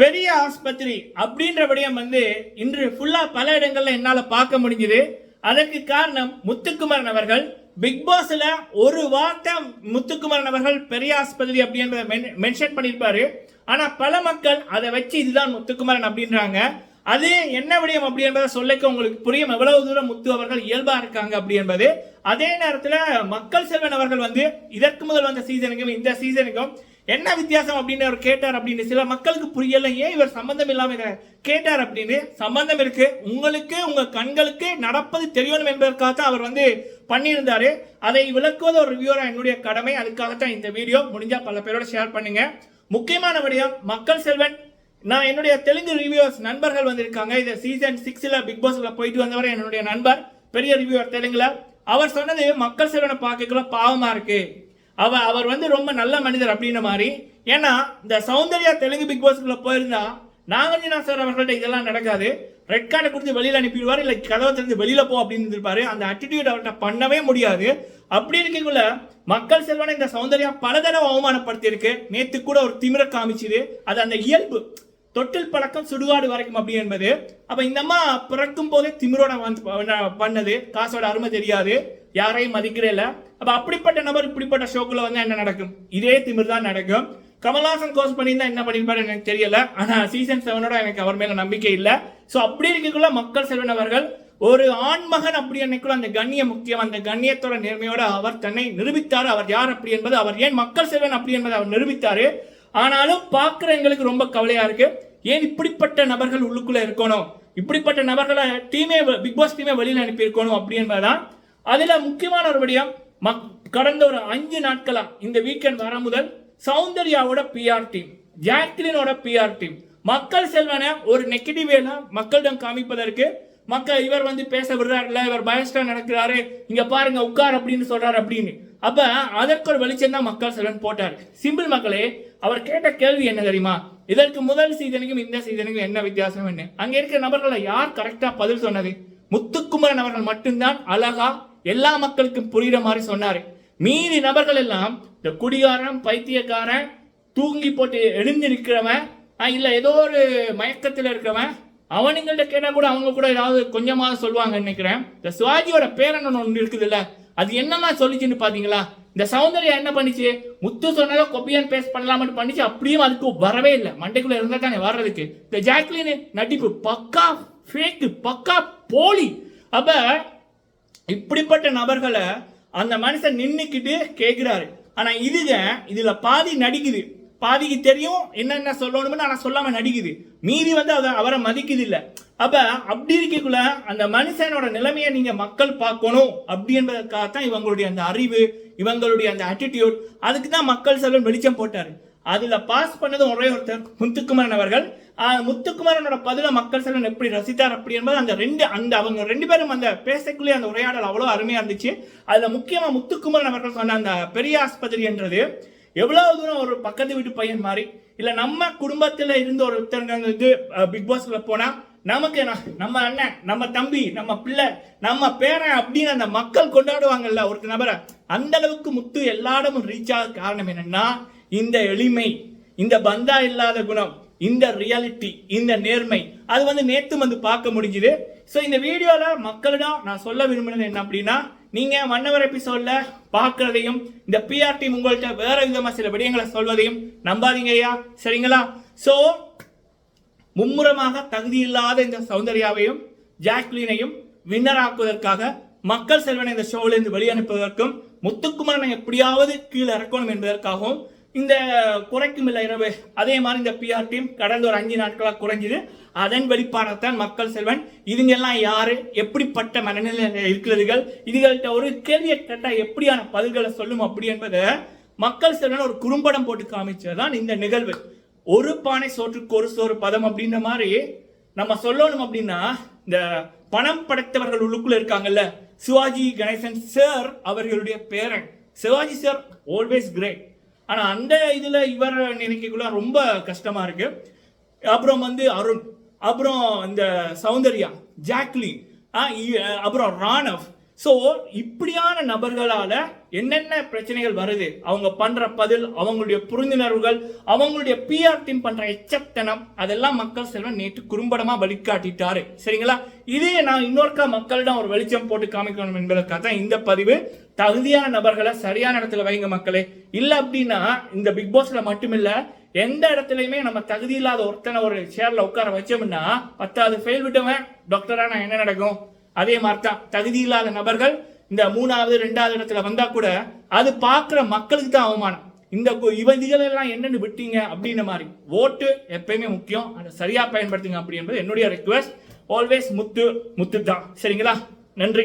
பெரிய ஆஸ்பத்திரி அப்படின்ற விடயம் வந்து இன்று ஃபுல்லா பல இடங்கள்ல என்னால பார்க்க முடிஞ்சது. அதற்கு காரணம் முத்துக்குமரன் அவர்கள். பிக் பாஸ்ல ஒரு வார்த்தை முத்துக்குமரன் அவர்கள் பெரிய ஆஸ்பத்திரி அப்படின்றத மென்ஷன் பண்ணியிருப்பாரு. ஆனா பல மக்கள் அதை வச்சு இதுதான் முத்துக்குமரன் அப்படின்றாங்க. அது என்ன விடயம் அப்படி என்பதை சொல்லிக்க உங்களுக்கு புரியும். எவ்வளவு தூரம் முத்து அவர்கள் இயல்பா இருக்காங்க அப்படி என்பது. அதே நேரத்தில் மக்கள் செல்வன் அவர்கள் வந்து இதற்கு முதல் வந்த சீசனுக்கும் இந்த சீசனுக்கும் என்ன வித்தியாசம் அப்படின்னு அவர் கேட்டார் அப்படின்னு சில மக்களுக்கு புரியல. ஏன் இவர் சம்பந்தம் இல்லாம கேட்டார் அப்படின்னு சம்பந்தம் இருக்கு. உங்களுக்கு உங்க கண்களுக்கு நடப்பது தெரியணும் என்பதற்காக தான் அவர் வந்து பண்ணியிருந்தாரு. அதை விளக்குவது ஒரு ரிவ்யூரா என்னுடைய கடமை. அதுக்காகத்தான் இந்த வீடியோ முடிஞ்சா பல பேரோட ஷேர் பண்ணுங்க. முக்கியமான விடயம் மக்கள் செல்வன். நான் என்னுடைய தெலுங்கு ரிவ்யூவர்ஸ் நண்பர்கள் வந்திருக்காங்க. இந்த சீசன் சிக்ஸ்ல பிக் பாஸ்ல போயிட்டு வந்தவர் என்னுடைய நண்பர் பெரிய ரிவ்யூவர் தெலுங்குல. அவர் சொன்னது மக்கள் செல்வனை பார்க்கலாம் பாவமா இருக்கு. அவ அவர் வந்து ரொம்ப நல்ல மனிதர் அப்படின்ற மாதிரி. ஏன்னா இந்த சௌந்தர்யா தெலுங்கு பிக் பாஸ்க்குள்ள போயிருந்தா நாகார்ஜுனா சார் அவர்கள்ட்ட இதெல்லாம் நடக்காது. ரெட் கார்டை கொடுத்து வெளியில் அனுப்பிடுவார் இல்லை கதவை திறந்து வெளியில் போ அப்படின்னு இருப்பாரு அந்த அட்டிடியூட் அவர்கிட்ட பண்ணவே முடியாது. அப்படி இருக்கக்குள்ள மக்கள் செல்வனை இந்த சௌந்தர்யா பல தடவை அவமானப்படுத்தியிருக்கு. நேற்று கூட ஒரு திமிர காமிச்சுது. அது அந்த இயல்பு. தொட்டில் பழக்கம் சுடுகாடு வரைக்கும் அப்படி என்பது. அப்போ இந்த அம்மா பிறக்கும் போதே திமிரோட வந்து பண்ணது. காசோட அருமை தெரியாது. யாரையும் மதிக்கிறேல அப்போ அப்ப அப்படிப்பட்ட நபர் இப்படிப்பட்ட ஷோக்குள்ள வந்து என்ன நடக்கும்? இதே திமிர் தான் நடக்கும். கமல்ஹாசன் கோர்ஸ் பண்ணியிருந்தா என்ன பண்ணிருப்பாரு எனக்கு தெரியல. ஆனா சீசன் செவனோட எனக்கு அவர் மேல நம்பிக்கை இல்ல. சோ அப்படி இருக்கக்குள்ள மக்கள் செல்வன் அவர்கள் ஒரு ஆண்மகன் அப்படி அன்னைக்குள்ள அந்த கண்ணியம் முக்கியம் அந்த கண்ணியத்தோட நேர்மையோட அவர் தன்னை நிரூபித்தார். அவர் யார் அப்படி என்பது அவர் ஏன் மக்கள் செல்வன் அப்படி என்பதை அவர் நிரூபித்தாரு. ஆனாலும் பார்க்குற எங்களுக்கு ரொம்ப கவலையா இருக்கு. ஏன் இப்படிப்பட்ட நபர்கள் உள்ளுக்குள்ள இருக்கணும்? இப்படிப்பட்ட நபர்களை டீமே பிக் பாஸ் டீமே வெளியில் அனுப்பியிருக்கணும் அப்படி என்பதுதான் அதுல முக்கியமான ஒரு விடயம் மக்- கடந்த ஒரு அஞ்சு நாட்களா இந்த வீக்கெண்ட் வர முதல் சௌந்தர்யாவோட பிஆர் டீம் ஜாக்லினோட பிஆர் டீம் மக்கள் செல்வனை ஒரு நெகட்டிவ் வேல மக்களிடம் காமிப்பதற்கு மக்கள் இவர் வந்து பேச விடுறாருல இவர் பயஸ்டா நடக்கிறாரு இங்க பாருங்க உட்கார் அப்படின்னு சொல்றாரு அப்படின்னு. அப்ப அதற்கு ஒரு வெளிச்சம் தான் மக்கள் செல்வன் போட்டார். சிம்பிள் மக்களே அவர் கேட்ட கேள்வி என்ன தெரியுமா? இதற்கு முதல் சீசனுக்கும் இந்த சீசனுக்கும் என்ன வித்தியாசம் என்ன? அங்க இருக்கிற நபர்களை யார் கரெக்டா பதில் சொன்னது? முத்துக்குமரன் அவர்கள் மட்டும்தான் அழகா எல்லா மக்களுக்கும் புரிகிற மாதிரி சொன்னார். மீதி நபர்கள் எல்லாம் இந்த குடிகாரன் பைத்தியக்காரன் தூங்கி போட்டு எழுந்து நிற்கிறவன் இல்லை ஏதோ ஒரு மயக்கத்தில் இருக்கிறவன் அவனுங்கள்ட்ட கேட்டால் கூட அவங்க கூட ஏதாவது கொஞ்சமாவது சொல்லுவாங்க நினைக்கிறேன். இந்த சிவாஜியோட பேரன் ஒன்று இருக்குதுல்ல அது என்னெல்லாம் சொல்லிச்சுன்னு பார்த்தீங்களா இந்த சௌந்தர்யா என்ன பண்ணிச்சு? முத்து சொன்னதை கொப்பியான் பேஸ்ட் பண்ணலாம்னு பண்ணிச்சு அப்படியும் அதுக்கு வரவே இல்லை. மண்டைக்குள்ள இருந்தா தானே வர்றதுக்கு. இந்த ஜாக்லின் நடிப்பு பக்கா ஃபேக்கு பக்கா போலி. அப்போ இப்படிப்பட்ட நபர்களை அந்த மனுஷன் நின்றுக்கிட்டு கேட்குறாரு. ஆனால் இதுக இதில் பாதி நடிக்குது. பாதிக்கு தெரியும் என்னென்ன சொல்லணும்னு ஆனால் சொல்லாமல் நடிக்குது. மீதி வந்து அதை அவரை மதிக்குது இல்லை அப்போ அப்படி இருக்கக்குள்ள அந்த மனுஷனோட நிலைமையை நீங்கள் மக்கள் பார்க்கணும் அப்படி என்பதற்காகத்தான் இவங்களுடைய அந்த அறிவு இவங்களுடைய அந்த ஆட்டிடியூட் அதுக்கு தான் மக்கள் செல்வன் வெளிச்சம் போட்டார். அதில் பாஸ் பண்ணது ஒரே ஒருத்தர் முத்துக்குமரன் அவர்கள். முத்துக்குமரனோட பதில மக்கள் செல்வன் எப்படி ரசித்தார் அப்படி என்பது அந்த ரெண்டு அந்த அவங்க ரெண்டு பேரும் அந்த பேசக்குள்ளே அந்த உரையாடல் அவ்வளோ அருமையா இருந்துச்சு. அதுல முக்கியமா முத்துக்குமரன் அவர்கள் சொன்ன அந்த பெரிய ஆஸ்பத்திரி என்றது எவ்வளவு தூரம் ஒரு பக்கத்து வீட்டு பையன் மாதிரி இல்ல நம்ம குடும்பத்துல இருந்து ஒருத்தங்க வந்து பிக் பாஸ்ல போனா நமக்கு நம்ம அண்ணன் நம்ம தம்பி நம்ம பிள்ளை நம்ம பேரன் அப்படின்னு அந்த மக்கள் கொண்டாடுவாங்கல்ல ஒரு நபரை அந்த அளவுக்கு முத்து எல்லா இடமும் ரீச் ஆக காரணம் என்னன்னா இந்த எளிமை இந்த பந்தா இல்லாத குணம். இந்த ரியாலிட்டி இந்த நேர்மை அது வந்து நேற்று வந்து பார்க்க முடிஞ்சுது. ஸோ இந்த வீடியோவில் மக்களிடம் நான் சொல்ல விரும்புனது என்ன அப்படின்னா நீங்கள் மன்னவர் எபிசோடில் பார்க்குறதையும் இந்த பிஆர் டீம் உங்கள்கிட்ட வேற விதமாக சில விடயங்களை சொல்வதையும் நம்பாதீங்க ஐயா. சரிங்களா? ஸோ மும்முரமாக தகுதியில்லாத இந்த சௌந்தர்யாவையும் ஜாக்லினையும் வின்னராக்குவதற்காக மக்கள் செல்வனை இந்த ஷோவிலிருந்து வெளியனுப்புவதற்கும் முத்துக்குமரனை எப்படியாவது கீழே இறக்கணும் என்பதற்காகவும் இந்த குறைக்கும் இல்லை இரவு. அதே மாதிரி இந்த பிஆர் டீம் கடந்த ஒரு அஞ்சு நாட்களாக குறைஞ்சிது. அதன் வெளிப்பாடத்தான் மக்கள் செல்வன். இதுங்க எல்லாம் யாரு? எப்படிப்பட்ட மனநிலையில் இருக்கிறதுகள்? இதுகள்கிட்ட ஒரு கேள்வியை கேட்டால் எப்படியான பதில்களை சொல்லும் அப்படி என்பதை மக்கள் செல்வன் ஒரு குறும்படம் போட்டு காமிச்சதுதான் இந்த நிகழ்வு. ஒரு பானை சோற்றுக்கு ஒரு சோறு பதம் அப்படின்ற மாதிரி நம்ம சொல்லணும் அப்படின்னா இந்த பணம் படைத்தவர்கள் உள்ளுக்குள்ள இருக்காங்கல்ல சிவாஜி கணேசன் சார் அவர்களுடைய பேரன். சிவாஜி சார் ஆல்வேஸ் கிரேட் ஆனால் அந்த இதில் இவர் நினைக்கக்குள்ள ரொம்ப கஷ்டமாக இருக்குது அப்புறம் வந்து அருண் அப்புறம் இந்த சௌந்தர்யா ஜாக்லி ஆ, இ- அப்புறம் ராணவ் ஸோ இப்படியான நபர்களால் என்னென்ன பிரச்சனைகள் வருது? அவங்க பண்ணுற பதில் அவங்களுடைய புரிந்துணர்வுகள் அவங்களுடைய பிஆர் டீம் பண்ணுற எச்சத்தனம் அதெல்லாம் மக்கள் செல்வன் நேற்று குறும்படமாக வழிகாட்டிட்டாரு. சரிங்களா? இதே நான் இன்னொருக்கா மக்களிடம் ஒரு வெளிச்சம் போட்டு காமிக்கணும் என்பதற்காக தான் இந்த பதிவு. தகுதியான நபர்களை சரியான இடத்துல வைங்க மக்களே. இல்லை அப்படின்னா இந்த பிக் பாஸில் மட்டுமில்லை எந்த இடத்துலையுமே நம்ம தகுதி இல்லாத ஒருத்தனை ஒரு சேர்ல உட்கார வச்சோம்னா பத்தாவது ஃபெயில் விட்டவன் நான் என்ன நடக்கும்? அதே மாதிரி தான் தகுதி இல்லாத நபர்கள் இந்த மூணாவது ரெண்டாவது இடத்துல வந்தால் கூட அது பார்க்குற மக்களுக்கு தான் அவமானம். இந்த கு- எல்லாம் என்னென்னு விட்டீங்க அப்படின்ற மாதிரி. ஓட்டு எப்பயுமே முக்கியம். அதை சரியாக பயன்படுத்துங்க அப்படி என்பது என்னுடைய ரெக்வஸ்ட் ஆல்வேஸ் முத்து முத்து தான் சரிங்களா? நன்றி.